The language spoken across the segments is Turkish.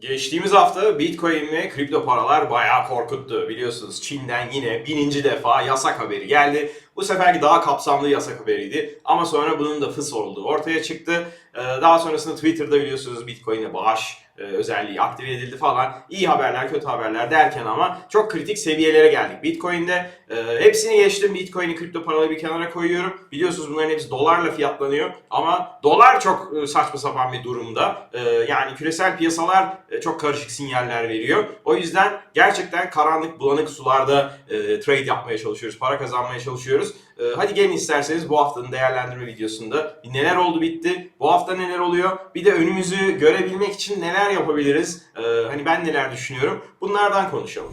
Geçtiğimiz hafta Bitcoin ve kripto paralar bayağı korkuttu. Biliyorsunuz Çin'den yine bininci defa yasak haberi geldi. Bu seferki daha kapsamlı yasak haberiydi. Ama sonra bunun da fıs olduğu ortaya çıktı. Ee, Daha sonrasında Twitter'da biliyorsunuz Bitcoin'e bağış e, özelliği aktive edildi falan. İyi haberler, kötü haberler derken ama çok kritik seviyelere geldik. Bitcoin'de e, hepsini geçtim. Bitcoin'i kripto paraları bir kenara koyuyorum. Biliyorsunuz bunların hepsi dolarla fiyatlanıyor. Ama dolar çok e, saçma sapan bir durumda. E, yani küresel piyasalar e, çok karışık sinyaller veriyor. O yüzden gerçekten karanlık, bulanık sularda trade yapmaya çalışıyoruz. Para kazanmaya çalışıyoruz. E, hadi gelin isterseniz bu haftanın değerlendirme videosunda neler oldu bitti, bu hafta neler oluyor, bir de önümüzü görebilmek için neler yapabiliriz, e, hani ben neler düşünüyorum bunlardan konuşalım.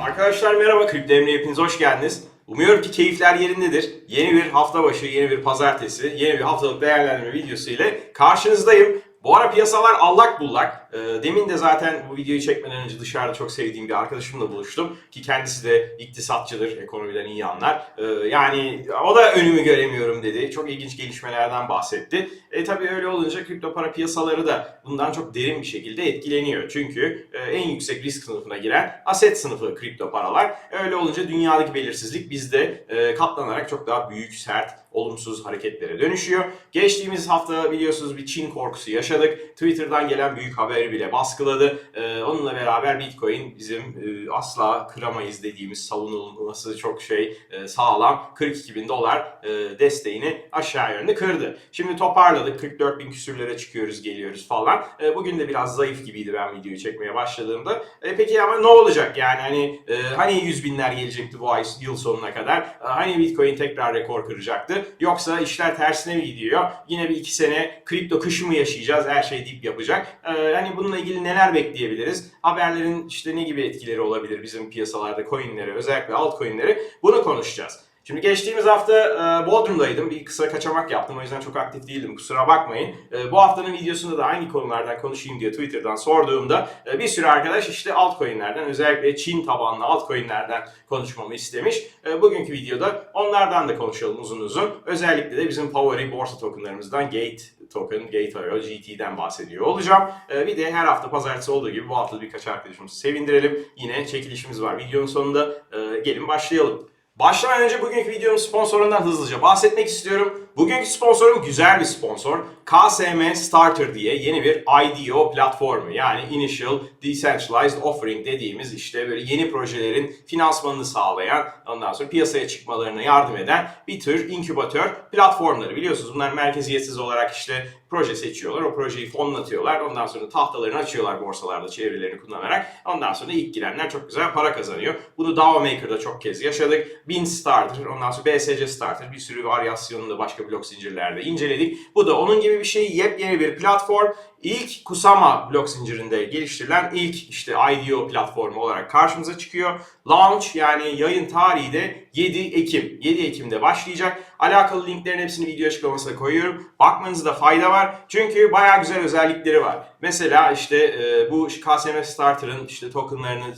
Arkadaşlar merhaba, Kripto Emre'ye hepiniz hoş geldiniz. Umuyorum ki keyifler yerindedir. Yeni bir hafta başı, yeni bir pazartesi, yeni bir haftalık değerlendirme videosu ile karşınızdayım. Bu ara piyasalar allak bullak. Ee, Demin de zaten bu videoyu çekmeden önce dışarıda çok sevdiğim bir arkadaşımla buluştum. Ki kendisi de iktisatçıdır, ekonomiden iyi anlar. Ee, Yani o da önümü göremiyorum dedi. Çok ilginç gelişmelerden bahsetti. E tabii öyle olunca kripto para piyasaları da bundan çok derin bir şekilde etkileniyor. Çünkü e, en yüksek risk sınıfına giren aset sınıfı kripto paralar. Öyle olunca dünyadaki belirsizlik bizde e, katlanarak çok daha büyük, sert, olumsuz hareketlere dönüşüyor. Geçtiğimiz hafta biliyorsunuz bir Çin korkusu yaşadık. Twitter'dan gelen büyük haberi bile baskıladı. Ee, onunla beraber Bitcoin bizim e, asla kıramayız dediğimiz savunulması çok şey e, sağlam 42 bin dolar e, desteğini aşağı yönde kırdı. Şimdi toparladık 44 bin küsürlere çıkıyoruz geliyoruz falan. E, bugün de biraz zayıf gibiydi ben videoyu çekmeye başladığımda. E, peki ama ne olacak yani hani e, hani 100 binler gelecekti bu ay yıl sonuna kadar? E, hani Bitcoin tekrar rekor kıracaktı? Yoksa işler tersine mi gidiyor? Yine bir iki sene kripto kışı mı yaşayacağız? Her şey dip yapacak. Ee, hani bununla ilgili neler bekleyebiliriz? Haberlerin işte ne gibi etkileri olabilir bizim piyasalarda coinlere, özellikle altcoinlere? Bunu konuşacağız. Şimdi geçtiğimiz hafta e, Bodrum'daydım. Bir kısa kaçamak yaptım. O yüzden çok aktif değildim. Kusura bakmayın. E, bu haftanın videosunda da aynı konulardan konuşayım diye Twitter'dan sorduğumda e, bir sürü arkadaş işte altcoin'lerden özellikle Çin tabanlı altcoin'lerden konuşmamı istemiş. E, bugünkü videoda onlardan da konuşalım uzun uzun. Özellikle de bizim favori borsa tokenlarımızdan Gate token, Gate.io, GT'den bahsediyor olacağım. E, bir de her hafta pazartesi olduğu gibi bu hafta birkaç arkadaşımızı sevindirelim. Yine çekilişimiz var videonun sonunda. E, gelin başlayalım. Başlamadan önce bugünkü videonun sponsorundan hızlıca bahsetmek istiyorum. Bugünkü sponsorum güzel bir sponsor. KSM Starter diye yeni bir IDO platformu yani Initial Decentralized Offering dediğimiz işte böyle yeni projelerin finansmanını sağlayan ondan sonra piyasaya çıkmalarına yardım eden bir tür inkübatör platformları. Biliyorsunuz bunlar merkeziyetsiz olarak işte proje seçiyorlar. O projeyi fonlatıyorlar. Ondan sonra tahtalarını açıyorlar borsalarda çevrelerini kullanarak. Ondan sonra ilk girenler çok güzel para kazanıyor. Bunu DAO Maker'da çok kez yaşadık. Bean Starter, ondan sonra BSC Starter bir sürü varyasyonunu da başka blok zincirlerde inceledik. Bu da onun gibi bir şey. Yepyeni bir platform. İlk Kusama blok zincirinde geliştirilen ilk işte IDO platformu olarak karşımıza çıkıyor. Launch yani yayın tarihi de 7 Ekim. 7 Ekim'de başlayacak. Alakalı linklerin hepsini video açıklamasına koyuyorum. Bakmanızda fayda var. Çünkü bayağı güzel özellikleri var. Mesela işte e, bu KSM Starter'ın işte tokenlarını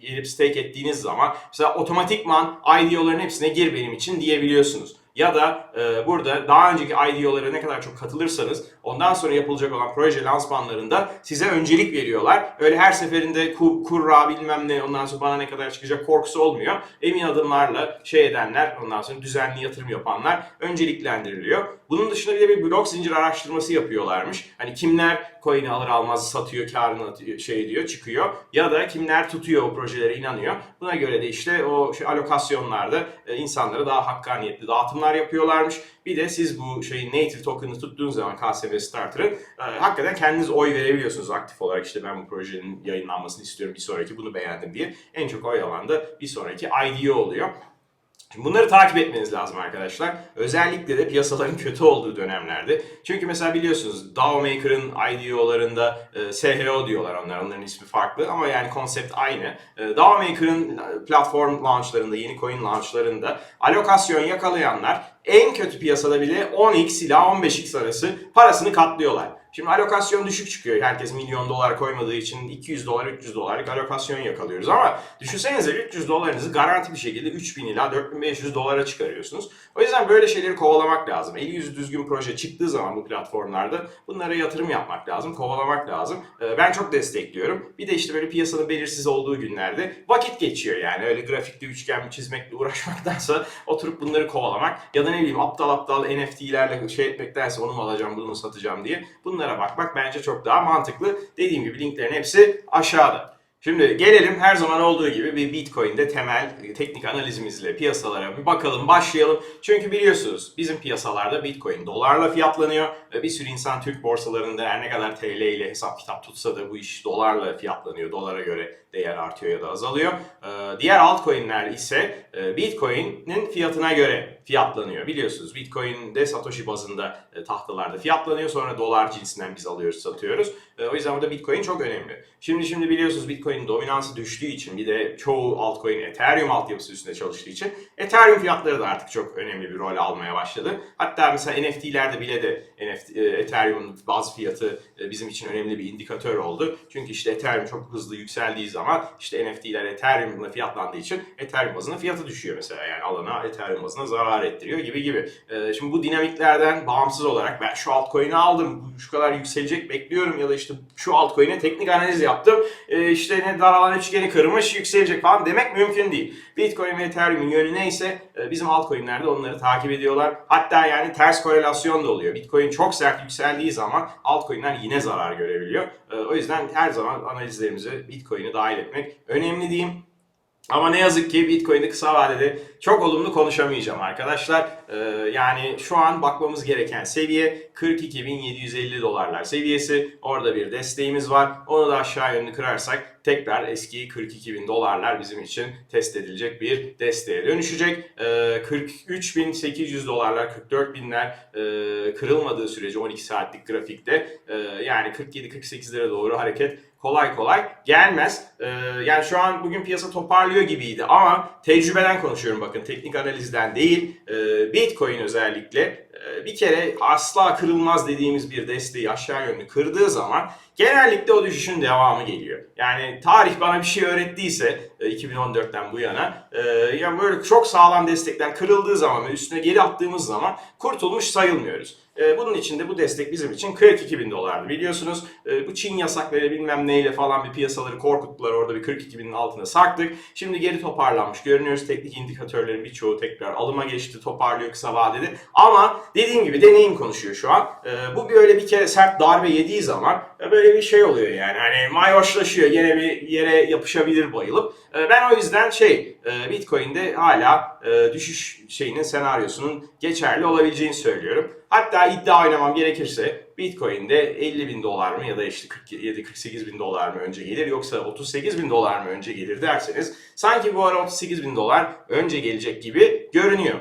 gelip stake ettiğiniz zaman mesela otomatikman IDO'ların hepsine gir benim için diyebiliyorsunuz. Ya da e, burada daha önceki IDO'lara ne kadar çok katılırsanız ondan sonra yapılacak olan proje lansmanlarında size öncelik veriyorlar. Öyle her seferinde ku, kurra bilmem ne ondan sonra bana ne kadar çıkacak korkusu olmuyor. Emin adımlarla şey edenler ondan sonra düzenli yatırım yapanlar önceliklendiriliyor. Bunun dışında bir de bir blok zincir araştırması yapıyorlarmış. Hani kimler coin'i alır almaz satıyor, karını atıyor, şey diyor, çıkıyor. Ya da kimler tutuyor o projelere inanıyor. Buna göre de işte o şey, alokasyonlarda e, insanlara daha hakkaniyetli dağıtımlar yapıyorlarmış. Bir de siz bu şeyin native token'ı tuttuğunuz zaman KSV Starter'ın e, hakikaten kendiniz oy verebiliyorsunuz aktif olarak. işte ben bu projenin yayınlanmasını istiyorum bir sonraki bunu beğendim diye. En çok oy alan da bir sonraki IDO oluyor. Bunları takip etmeniz lazım arkadaşlar. Özellikle de piyasaların kötü olduğu dönemlerde. Çünkü mesela biliyorsunuz DAO Maker'ın IDO'larında e, SHO diyorlar onlar. Onların ismi farklı ama yani konsept aynı. E, DAO Maker'ın e, platform launchlarında, yeni coin launchlarında alokasyon yakalayanlar en kötü piyasada bile 10x ila 15x arası parasını katlıyorlar. Şimdi alokasyon düşük çıkıyor. Herkes milyon dolar koymadığı için 200 dolar 300 dolarlık alokasyon yakalıyoruz ama düşünsenize 300 dolarınızı garanti bir şekilde 3000 ila 4500 dolara çıkarıyorsunuz. O yüzden böyle şeyleri kovalamak lazım. Eli yüzü düzgün proje çıktığı zaman bu platformlarda bunlara yatırım yapmak lazım, kovalamak lazım. Ee, Ben çok destekliyorum. Bir de işte böyle piyasanın belirsiz olduğu günlerde vakit geçiyor yani. Öyle grafikte üçgen çizmekle uğraşmaktansa oturup bunları kovalamak ya da ne bileyim aptal aptal NFT'lerle şey etmektense onu mu alacağım bunu mu satacağım diye bunlara bakmak bence çok daha mantıklı. Dediğim gibi linklerin hepsi aşağıda. Şimdi gelelim her zaman olduğu gibi bir Bitcoin'de temel teknik analizimizle piyasalara bir bakalım, başlayalım. Çünkü biliyorsunuz bizim piyasalarda Bitcoin dolarla fiyatlanıyor ve bir sürü insan Türk borsalarında her ne kadar TL ile hesap kitap tutsa da bu iş dolarla fiyatlanıyor. Dolara göre değer artıyor ya da azalıyor. Ee, Diğer altcoin'ler ise e, Bitcoin'in fiyatına göre fiyatlanıyor. Biliyorsunuz Bitcoin de Satoshi bazında e, tahtalarda fiyatlanıyor. Sonra dolar cinsinden biz alıyoruz, satıyoruz. E, O yüzden burada Bitcoin çok önemli. Şimdi şimdi biliyorsunuz Bitcoin'in dominansı düştüğü için bir de çoğu altcoin Ethereum altyapısı üstünde çalıştığı için Ethereum fiyatları da artık çok önemli bir rol almaya başladı. Hatta mesela NFT'lerde bile de NFT, e, Ethereum'un baz fiyatı e, bizim için önemli bir indikatör oldu. Çünkü işte Ethereum çok hızlı yükseldiği zaman işte NFT'ler Ethereum'la fiyatlandığı için Ethereum bazında fiyatı düşüyor mesela. Yani alana Ethereum bazına zarar ettiriyor gibi gibi. E, Şimdi bu dinamiklerden bağımsız olarak ben şu altcoin'i aldım, şu kadar yükselecek bekliyorum ya da işte şu altcoin'e teknik analiz yaptım. E, işte ne daralan üçgeni kırmış yükselecek falan demek mümkün değil. Bitcoin ve Ethereum'un yönü neyse e, bizim altcoin'ler de onları takip ediyorlar. Hatta yani ters korelasyon da oluyor. Bitcoin çok sert yükseldiği zaman altcoin'ler yine zarar görebiliyor. E, O yüzden her zaman analizlerimize Bitcoin'i dahil etmek önemli diyeyim. Ama ne yazık ki Bitcoin'de kısa vadede çok olumlu konuşamayacağım arkadaşlar. Ee, yani şu an bakmamız gereken seviye 42.750 dolarlar seviyesi. Orada bir desteğimiz var. Onu da aşağı yönlü kırarsak tekrar eski 42.000 dolarlar bizim için test edilecek bir desteğe dönüşecek. Ee, 43.800 dolarlar, 44.000'ler e, kırılmadığı sürece 12 saatlik grafikte e, yani 47-48'lere doğru hareket kolay kolay gelmez. Ee, yani şu an bugün piyasa toparlıyor gibiydi ama tecrübeden konuşuyorum bakın teknik analizden değil. Ee, Bitcoin özellikle e, bir kere asla kırılmaz dediğimiz bir desteği aşağı yönlü kırdığı zaman genellikle o düşüşün devamı geliyor. Yani tarih bana bir şey öğrettiyse e, 2014'ten bu yana e, yani böyle çok sağlam destekler kırıldığı zaman ve üstüne geri attığımız zaman kurtulmuş sayılmıyoruz. E, bunun için de bu destek bizim için 42 bin dolardı biliyorsunuz. E, bu Çin yasakları bilmem neyle falan bir piyasaları korkuttular orada bir 42 binin altına sarktık. Şimdi geri toparlanmış görünüyoruz. Teknik indikatörlerin birçoğu tekrar alıma geçti toparlıyor kısa vadede. Ama dediğim gibi deneyim konuşuyor şu an. E, bu böyle bir kere sert darbe yediği zaman e, böyle bir şey oluyor yani. Hani mayoşlaşıyor yine bir yere yapışabilir bayılıp. E, ben o yüzden şey e, Bitcoin'de hala e, düşüş şeyinin senaryosunun geçerli olabileceğini söylüyorum. Hatta iddia oynamam gerekirse Bitcoin'de 50 bin dolar mı ya da işte 47-48 bin dolar mı önce gelir yoksa 38 bin dolar mı önce gelir derseniz sanki bu ara 38 bin dolar önce gelecek gibi görünüyor.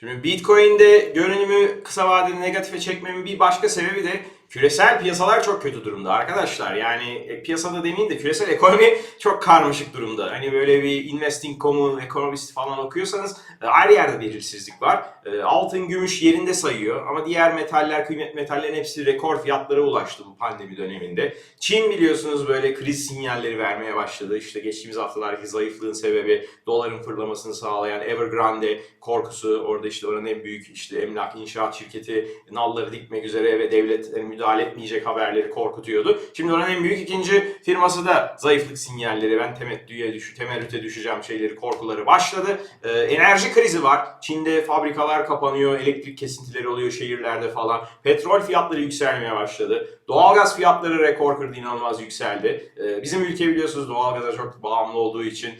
Şimdi Bitcoin'de görünümü kısa vadeli negatife çekmemin bir başka sebebi de küresel piyasalar çok kötü durumda arkadaşlar. Yani e, piyasada demeyeyim de küresel ekonomi çok karmaşık durumda. Hani böyle bir investing.com'u, ekonomist falan okuyorsanız e, her yerde belirsizlik var. E, Altın, gümüş yerinde sayıyor ama diğer metaller, kıymet metallerin hepsi rekor fiyatlara ulaştı bu pandemi döneminde. Çin biliyorsunuz böyle kriz sinyalleri vermeye başladı. İşte geçtiğimiz haftalardaki zayıflığın sebebi doların fırlamasını sağlayan Evergrande korkusu. Orada işte oranın en büyük işte emlak inşaat şirketi nalları dikmek üzere ve devlet e, müdahale etmeyecek haberleri korkutuyordu. Şimdi oranın en büyük ikinci firması da zayıflık sinyalleri ben temettüye düş temerrüte düşeceğim şeyleri korkuları başladı. Ee, enerji krizi var. Çin'de fabrikalar kapanıyor, elektrik kesintileri oluyor şehirlerde falan. Petrol fiyatları yükselmeye başladı. Doğalgaz fiyatları rekor kırdı inanılmaz yükseldi. Ee, bizim ülke biliyorsunuz doğalgaza çok bağımlı olduğu için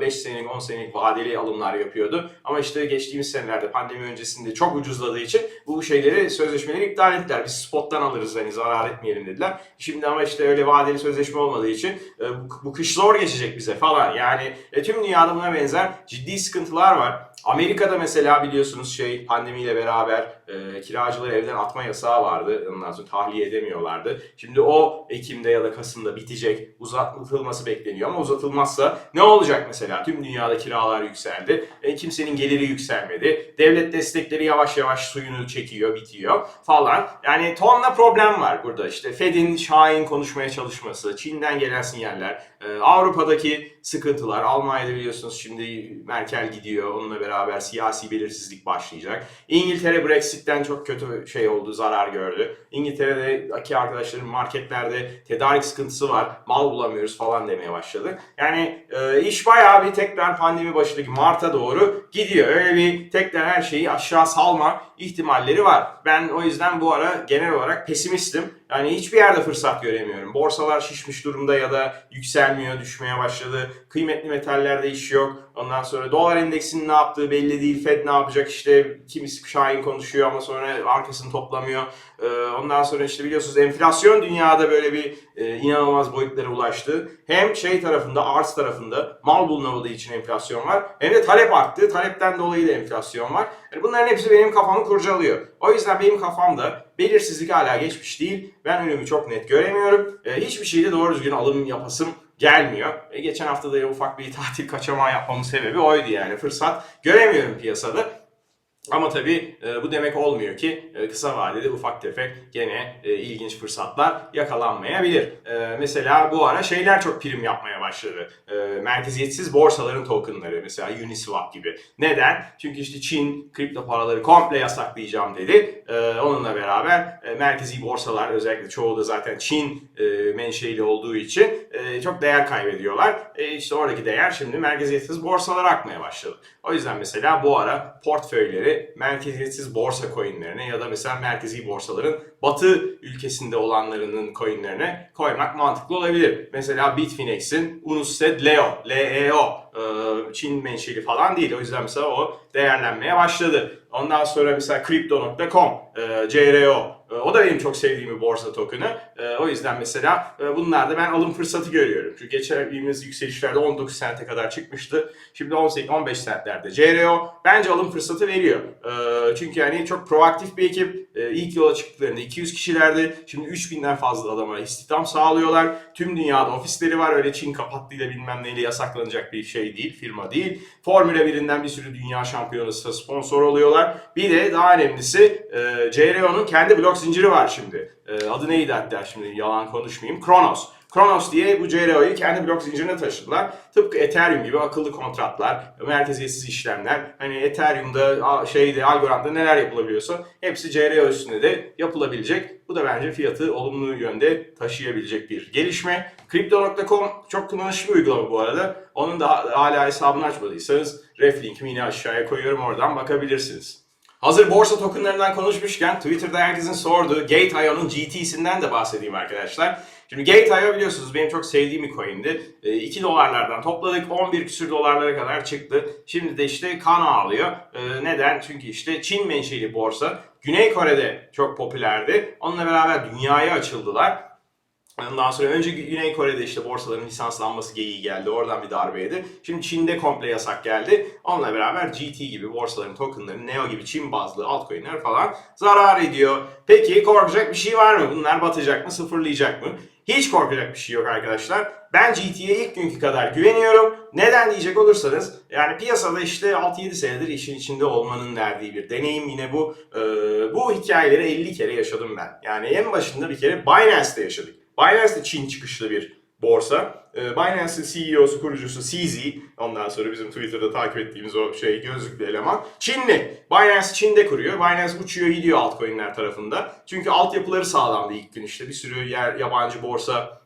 5 senelik 10 senelik vadeli alımlar yapıyordu. Ama işte geçtiğimiz senelerde pandemi öncesinde çok ucuzladığı için bu şeyleri sözleşmeleri iptal ettiler. Biz spottan alırız hani zarar etmeyelim dediler. Şimdi ama işte öyle vadeli sözleşme olmadığı için e, bu, bu kış zor geçecek bize falan. Yani e, tüm dünyada buna benzer ciddi sıkıntılar var. Amerika'da mesela biliyorsunuz şey pandemiyle beraber e, kiracıları evden atma yasağı vardı. Ondan sonra tahliye edemiyorlardı. Şimdi o Ekim'de ya da Kasım'da bitecek. Uzatılması bekleniyor ama uzatılmazsa ne olacak mesela? Tüm dünyada kiralar yükseldi. E, kimsenin geliri yükselmedi. Devlet destekleri yavaş yavaş suyunu çekiyor, bitiyor falan. Yani tonla problem problem var burada. İşte Fed'in şahin konuşmaya çalışması, Çin'den gelen sinyaller, Avrupa'daki sıkıntılar. Almanya'da biliyorsunuz şimdi Merkel gidiyor. Onunla beraber siyasi belirsizlik başlayacak. İngiltere Brexit'ten çok kötü şey oldu, zarar gördü. İngiltere'deki arkadaşların marketlerde tedarik sıkıntısı var. Mal bulamıyoruz falan demeye başladı. Yani e, iş bayağı bir tekrar pandemi başındaki Mart'a doğru gidiyor. Öyle bir tekrar her şeyi aşağı salma ihtimalleri var. Ben o yüzden bu ara genel olarak pesimistim. Yani hiçbir yerde fırsat göremiyorum. Borsalar şişmiş durumda ya da yükselmiyor, düşmeye başladı. Kıymetli metallerde iş yok. Ondan sonra dolar endeksinin ne yaptığı belli değil. Fed ne yapacak işte kimisi şahin konuşuyor ama sonra arkasını toplamıyor. Ee, ondan sonra işte biliyorsunuz enflasyon dünyada böyle bir e, inanılmaz boyutlara ulaştı. Hem şey tarafında, arz tarafında mal bulunamadığı için enflasyon var. Hem de talep arttı. Talepten dolayı da enflasyon var. Yani bunların hepsi benim kafamı kurcalıyor. O yüzden benim kafamda belirsizlik hala geçmiş değil. Ben önümü çok net göremiyorum. E, hiçbir şeyde doğru düzgün alım yapasım gelmiyor. E, geçen hafta da ufak bir tatil kaçamağı yapmamın sebebi oydu yani. Fırsat göremiyorum piyasada. Ama tabii e, bu demek olmuyor ki e, kısa vadede ufak tefek gene e, ilginç fırsatlar yakalanmayabilir. Mesela bu ara şeyler çok prim yapmaya başladı. Merkeziyetsiz borsaların tokenları mesela Uniswap gibi. Neden? Çünkü işte Çin kripto paraları komple yasaklayacağım dedi. Onunla beraber merkezi borsalar özellikle çoğu da zaten Çin menşeili olduğu için çok değer kaybediyorlar. İşte oradaki değer şimdi merkeziyetsiz borsalara akmaya başladı. O yüzden mesela bu ara portföyleri merkeziyetsiz borsa coinlerine ya da mesela merkezi borsaların batı ülkesinde olanlarının coinlerine koymak mantıklı olabilir. Mesela Bitfinex'in Unusted Leo, LEO, e, Çin menşeli falan değil. O yüzden mesela o değerlenmeye başladı. Ondan sonra mesela Crypto.com, e, CRO, o da benim çok sevdiğim bir borsa token'ı. E, o yüzden mesela e, bunlarda ben alım fırsatı görüyorum. Çünkü geçtiğimiz yükselişlerde 19 sente kadar çıkmıştı. Şimdi 18 15 centlerde. CRO bence alım fırsatı veriyor. E, çünkü yani çok proaktif bir ekip. İlk yola çıktıklarında 200 kişilerdi. Şimdi 3000'den fazla adama istihdam sağlıyorlar. Tüm dünyada ofisleri var. Öyle Çin kapattığıyla bilmem neyle yasaklanacak bir şey değil, firma değil. Formula 1'inden bir sürü dünya şampiyonası sponsor oluyorlar. Bir de daha önemlisi e, CRO'nun kendi blok zinciri var şimdi. E, adı neydi hatta şimdi yalan konuşmayayım. Kronos. Kronos diye bu CRO'yu kendi blok zincirine taşıdılar. Tıpkı Ethereum gibi akıllı kontratlar, merkeziyetsiz işlemler. Hani Ethereum'da, şeyde, Algorand'da neler yapılabiliyorsa hepsi CRO üstünde de yapılabilecek. Bu da bence fiyatı olumlu yönde taşıyabilecek bir gelişme. Crypto.com çok kullanışlı bir uygulama bu arada. Onun da hala hesabını açmadıysanız ref linkimi yine aşağıya koyuyorum oradan bakabilirsiniz. Hazır borsa tokenlarından konuşmuşken Twitter'da herkesin sorduğu Gate.io'nun GT'sinden de bahsedeyim arkadaşlar. Şimdi Gate.io biliyorsunuz benim çok sevdiğim bir coin'di. E, 2 dolarlardan topladık 11 küsür dolarlara kadar çıktı. Şimdi de işte kan ağlıyor. E, neden? Çünkü işte Çin menşeli borsa Güney Kore'de çok popülerdi. Onunla beraber dünyaya açıldılar. Ondan sonra önce Güney Kore'de işte borsaların lisanslanması geyiği geldi. Oradan bir darbe yedi. Şimdi Çin'de komple yasak geldi. Onunla beraber GT gibi borsaların tokenları, Neo gibi Çin bazlı altcoin'ler falan zarar ediyor. Peki korkacak bir şey var mı? Bunlar batacak mı, sıfırlayacak mı? Hiç korkacak bir şey yok arkadaşlar. Ben GT'ye ilk günkü kadar güveniyorum. Neden diyecek olursanız yani piyasada işte 6-7 senedir işin içinde olmanın verdiği bir deneyim yine bu. Ee, bu hikayeleri 50 kere yaşadım ben. Yani en başında bir kere Binance'de yaşadık. Binance de Çin çıkışlı bir borsa. Ee, Binance'in CEO'su, kurucusu CZ, ondan sonra bizim Twitter'da takip ettiğimiz o şey gözlüklü eleman. Çinli. Binance Çin'de kuruyor. Binance uçuyor gidiyor altcoin'ler tarafında. Çünkü altyapıları sağlamdı ilk gün işte. Bir sürü yer yabancı borsa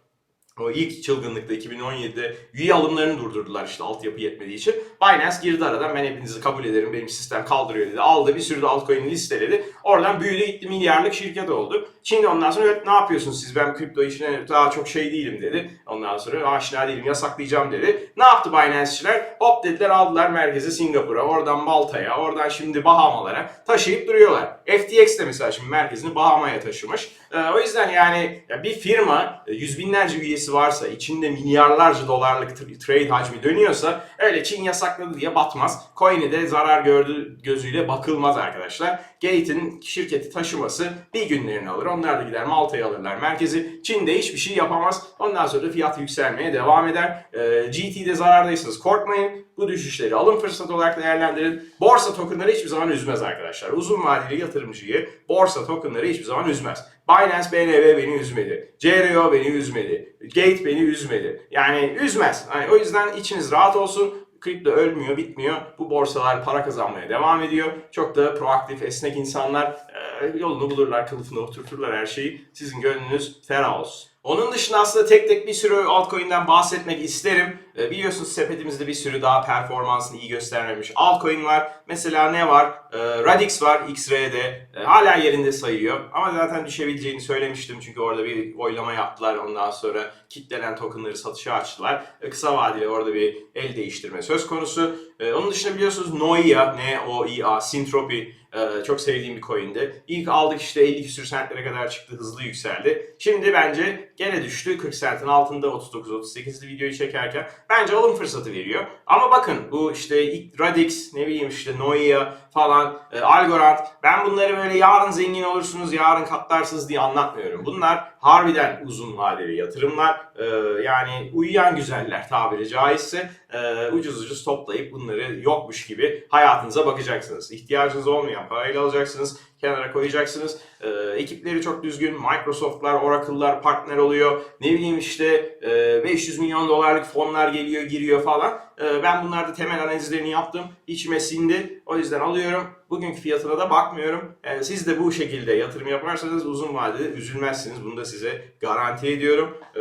o ilk çılgınlıkta 2017'de üye alımlarını durdurdular işte altyapı yetmediği için. Binance girdi aradan ben hepinizi kabul ederim benim sistem kaldırıyor dedi. Aldı bir sürü de altcoin listeledi. Oradan büyüdü gitti milyarlık şirket oldu. Şimdi ondan sonra evet ne yapıyorsunuz siz ben kripto işine daha çok şey değilim dedi. Ondan sonra aşina değilim yasaklayacağım dedi. Ne yaptı Binance'çiler? Hop dediler aldılar merkeze Singapur'a oradan Malta'ya oradan şimdi Bahamalara taşıyıp duruyorlar. FTX de mesela şimdi merkezini Bahama'ya taşımış. Ee, o yüzden yani ya bir firma e, yüz binlerce üyesi varsa içinde milyarlarca dolarlık tra- trade hacmi dönüyorsa öyle Çin yasakladı diye batmaz. Coin'e de zarar gördü gözüyle bakılmaz arkadaşlar. Gate'in şirketi taşıması bir günlerini alır. Onlar da gider Malta'ya alırlar merkezi. Çin'de hiçbir şey yapamaz. Ondan sonra da fiyat yükselmeye devam eder. Ee, GT'de zarardaysanız korkmayın. Bu düşüşleri alım fırsatı olarak değerlendirin. Borsa tokenları hiçbir zaman üzmez arkadaşlar. Uzun vadeli yatırımcıyı borsa tokenları hiçbir zaman üzmez. Binance BNB beni üzmedi. CRO beni üzmedi. Gate beni üzmedi. Yani üzmez. Yani o yüzden içiniz rahat olsun. Kripto ölmüyor, bitmiyor. Bu borsalar para kazanmaya devam ediyor. Çok da proaktif, esnek insanlar yolunu bulurlar, kılıfını oturturlar her şeyi. Sizin gönlünüz ferah olsun. Onun dışında aslında tek tek bir sürü altcoin'den bahsetmek isterim. E, biliyorsunuz sepetimizde bir sürü daha performansını iyi göstermemiş altcoin var. Mesela ne var? E, Radix var XR'de. E, hala yerinde sayıyor. Ama zaten düşebileceğini söylemiştim. Çünkü orada bir oylama yaptılar. Ondan sonra kitlenen tokenları satışa açtılar. Kısa vadeli orada bir el değiştirme söz konusu. E, onun dışında biliyorsunuz Noia, N-O-I-A, Syntropy e, çok sevdiğim bir coin'di. İlk aldık işte 50 küsür sentlere kadar çıktı, hızlı yükseldi. Şimdi bence gene düştü 40 sentin altında 39-38'li videoyu çekerken. Bence alım fırsatı veriyor. Ama bakın bu işte ilk Radix, ne bileyim işte Noia falan, e, Algorand. Ben bunları böyle yarın zengin olursunuz, yarın katlarsınız diye anlatmıyorum. Bunlar harbiden uzun vadeli yatırımlar. E, yani uyuyan güzeller tabiri caizse e, ucuz ucuz toplayıp bunları yokmuş gibi hayatınıza bakacaksınız. İhtiyacınız olmayan parayla alacaksınız kenara koyacaksınız. E, ekipleri çok düzgün. Microsoft'lar, Oracle'lar partner oluyor. Ne bileyim işte e, 500 milyon dolarlık fonlar geliyor, giriyor falan. E, ben bunlarda temel analizlerini yaptım. İçime sindi. O yüzden alıyorum. Bugünkü fiyatına da bakmıyorum. E, siz de bu şekilde yatırım yaparsanız uzun vadede üzülmezsiniz. Bunu da size garanti ediyorum. E,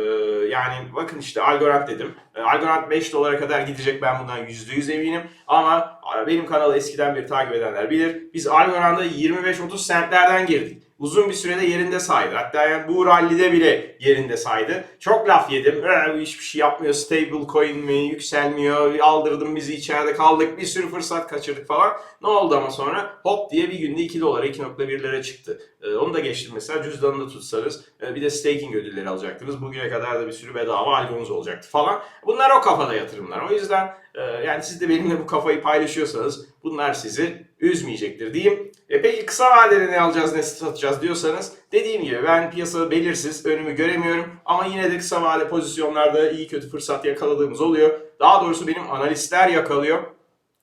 yani bakın işte Algorand dedim. E, Algorand 5 dolara kadar gidecek ben bundan %100 eminim. Ama e, benim kanalı eskiden beri takip edenler bilir. Biz Algorand'a 25-30 centlerden girdik. Uzun bir sürede yerinde saydı. Hatta yani bu rallide bile yerinde saydı. Çok laf yedim. Ee, hiçbir şey yapmıyor. Stable coin mi? Yükselmiyor. Aldırdım bizi içeride kaldık. Bir sürü fırsat kaçırdık falan. Ne oldu ama sonra? Hop diye bir günde 2 dolara 2.1'lere çıktı. Ee, onu da geçtim mesela cüzdanında tutsanız. e, bir de staking ödülleri alacaktınız. Bugüne kadar da bir sürü bedava algonuz olacaktı falan. Bunlar o kafada yatırımlar. O yüzden e, yani siz de benimle bu kafayı paylaşıyorsanız bunlar sizi üzmeyecektir diyeyim. E peki kısa vadede ne alacağız ne satacağız diyorsanız dediğim gibi ben piyasa belirsiz önümü göremiyorum ama yine de kısa vade pozisyonlarda iyi kötü fırsat yakaladığımız oluyor. Daha doğrusu benim analistler yakalıyor.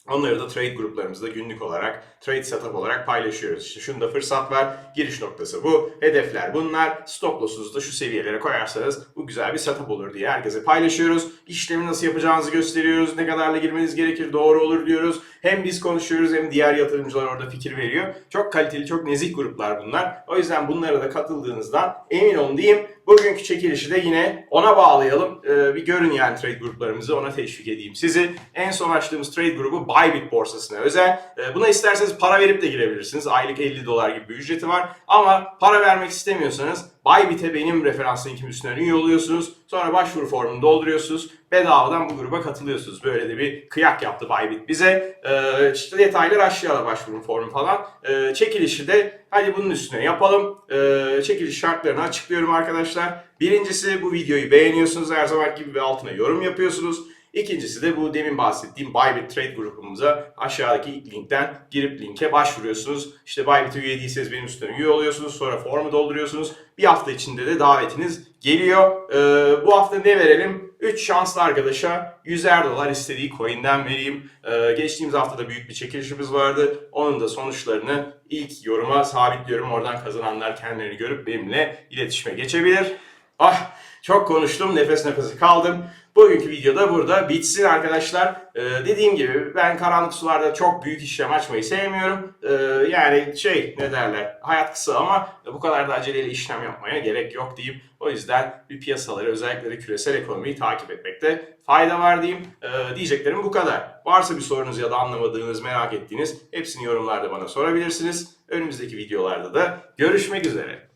Onları da trade gruplarımızda günlük olarak, trade setup olarak paylaşıyoruz. İşte şunda fırsat var, giriş noktası bu, hedefler bunlar, stop loss'unuzu da şu seviyelere koyarsanız bu güzel bir setup olur diye herkese paylaşıyoruz. İşlemi nasıl yapacağınızı gösteriyoruz, ne kadarla girmeniz gerekir, doğru olur diyoruz. Hem biz konuşuyoruz hem diğer yatırımcılar orada fikir veriyor. Çok kaliteli, çok nezih gruplar bunlar. O yüzden bunlara da katıldığınızdan emin olun diyeyim. Bugünkü çekilişi de yine ona bağlayalım. Ee, bir görün yani trade gruplarımızı ona teşvik edeyim sizi. En son açtığımız trade grubu Bybit borsasına özel. Ee, buna isterseniz para verip de girebilirsiniz. Aylık 50 dolar gibi bir ücreti var. Ama para vermek istemiyorsanız Bybit'e benim referans linkim üstünden üye oluyorsunuz. Sonra başvuru formunu dolduruyorsunuz. Bedavadan bu gruba katılıyorsunuz. Böyle de bir kıyak yaptı Bybit bize. Ee, işte detaylar aşağıda başvuru formu falan. Ee, çekilişi de hadi bunun üstüne yapalım. Ee, çekiliş şartlarını açıklıyorum arkadaşlar. Birincisi bu videoyu beğeniyorsunuz her zaman gibi ve altına yorum yapıyorsunuz. İkincisi de bu demin bahsettiğim Bybit Trade grubumuza aşağıdaki ilk linkten girip linke başvuruyorsunuz. İşte Bybit'e üye değilseniz benim üstüne üye oluyorsunuz. Sonra formu dolduruyorsunuz. Bir hafta içinde de davetiniz geliyor. Ee, bu hafta ne verelim? 3 şanslı arkadaşa 100'er dolar istediği coin'den vereyim. Ee, geçtiğimiz hafta da büyük bir çekilişimiz vardı. Onun da sonuçlarını ilk yoruma sabitliyorum. Oradan kazananlar kendilerini görüp benimle iletişime geçebilir. Ah çok konuştum nefes nefese kaldım. Bugünkü videoda burada bitsin arkadaşlar. Ee, dediğim gibi ben karanlık sularda çok büyük işlem açmayı sevmiyorum. Ee, yani şey ne derler hayat kısa ama bu kadar da aceleyle işlem yapmaya gerek yok diyeyim. O yüzden bir piyasaları özellikle de küresel ekonomiyi takip etmekte fayda var diyeyim. Ee, diyeceklerim bu kadar. Varsa bir sorunuz ya da anlamadığınız, merak ettiğiniz hepsini yorumlarda bana sorabilirsiniz. Önümüzdeki videolarda da görüşmek üzere.